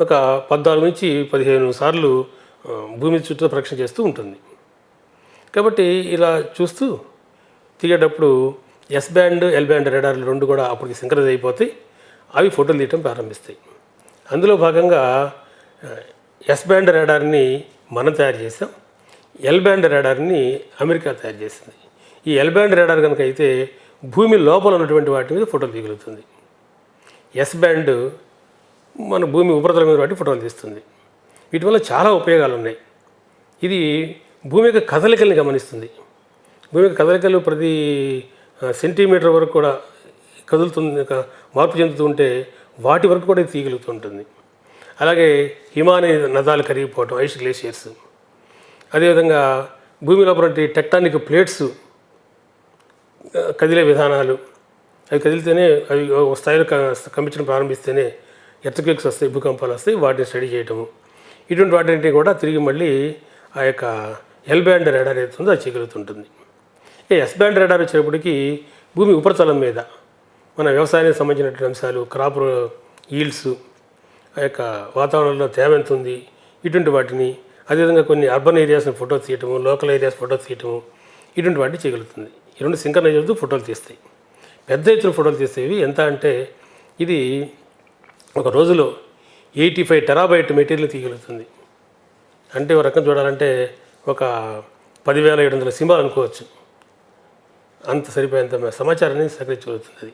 ఒక పద్నాలుగు నుంచి పదిహేను సార్లు భూమి చుట్టూ ప్రక్షణ చేస్తూ ఉంటుంది. కాబట్టి ఇలా చూస్తూ తీయేటప్పుడు ఎస్ బ్యాండ్ ఎల్ బ్యాండ్ రెడార్లు రెండు కూడా అప్పటికి సింక్రనైజ్ అయిపోతాయి. అవి ఫోటోలు తీయటం ప్రారంభిస్తాయి. అందులో భాగంగా ఎస్ బ్యాండ్ రాడార్ని మనం తయారు చేసాం ఎల్ బ్యాండ్ రాడార్ని అమెరికా తయారు చేసింది. ఈ ఎల్ బ్యాండ్ రాడార్ కనుక అయితే భూమి లోపల ఉన్నటువంటి వాటి మీద ఫోటోలు తీయగలుగుతుంది. ఎస్ బ్యాండ్ మన భూమి ఉపరితలం మీద వాటి ఫోటోలు తీస్తుంది. వీటి వల్ల చాలా ఉపయోగాలు ఉన్నాయి ఇది భూమి యొక్క కదలికల్ని గమనిస్తుంది. భూమి యొక్క కదలికలు ప్రతి సెంటీమీటర్ వరకు కూడా కదులుతుంది మార్పు చెందుతూ ఉంటే వాటి వరకు కూడా ఇది తీయగలుగుతూ ఉంటుంది. అలాగే హిమాలయ నదాలు కరిగిపోవటం ఐస్ గ్లేషియర్స్. అదేవిధంగా భూమి లోపల టెక్టానిక్ ప్లేట్స్ కదిలే విధానాలు. అవి కదిలితేనే అవి ఒక స్థాయిలో క- కంపించడం ప్రారంభిస్తేనే ఎర్త్క్వేక్స్ వస్తాయి భూకంపాలు వస్తాయి వాటిని స్టడీ చేయటము. ఇటువంటి వాటిని కూడా తిరిగి మళ్ళీ ఆ యొక్క ఎల్ బ్యాండ్ రెడార్ అవుతుందో అది చేయగలుగుతుంటుంది ఈ ఎస్ బ్యాండ్ రెడార్ వచ్చేటప్పటికి భూమి ఉపరితలం మీద మన వ్యవసాయానికి సంబంధించినటువంటి అంశాలు క్రాప్ ఈల్డ్స్ ఆ యొక్క వాతావరణంలో తేమ ఎంత ఉంది ఇటువంటి వాటిని అదేవిధంగా కొన్ని అర్బన్ ఏరియాస్ని ఫోటో తీయటము లోకల్ ఏరియాస్ ఫోటో తీయటము ఇటువంటి వాటిని చేయగలుగుతుంది ఈ రెండు సింకర్నైజ్ అవుతూ ఫోటోలు తీస్తాయి. పెద్ద ఎత్తున ఫోటోలు తీసేవి ఎంత అంటే ఇది ఒక రోజులో ఎయిటీ ఫైవ్ టెరాబైట్ మెటీరియల్ తీయగలుగుతుంది. అంటే ఒక రకం చూడాలంటే ఒక పదివేల ఏడు వందల సినిమాలు అనుకోవచ్చు. అంత సరిపోయేంత సమాచారాన్ని సేకరించగలుగుతుంది అది.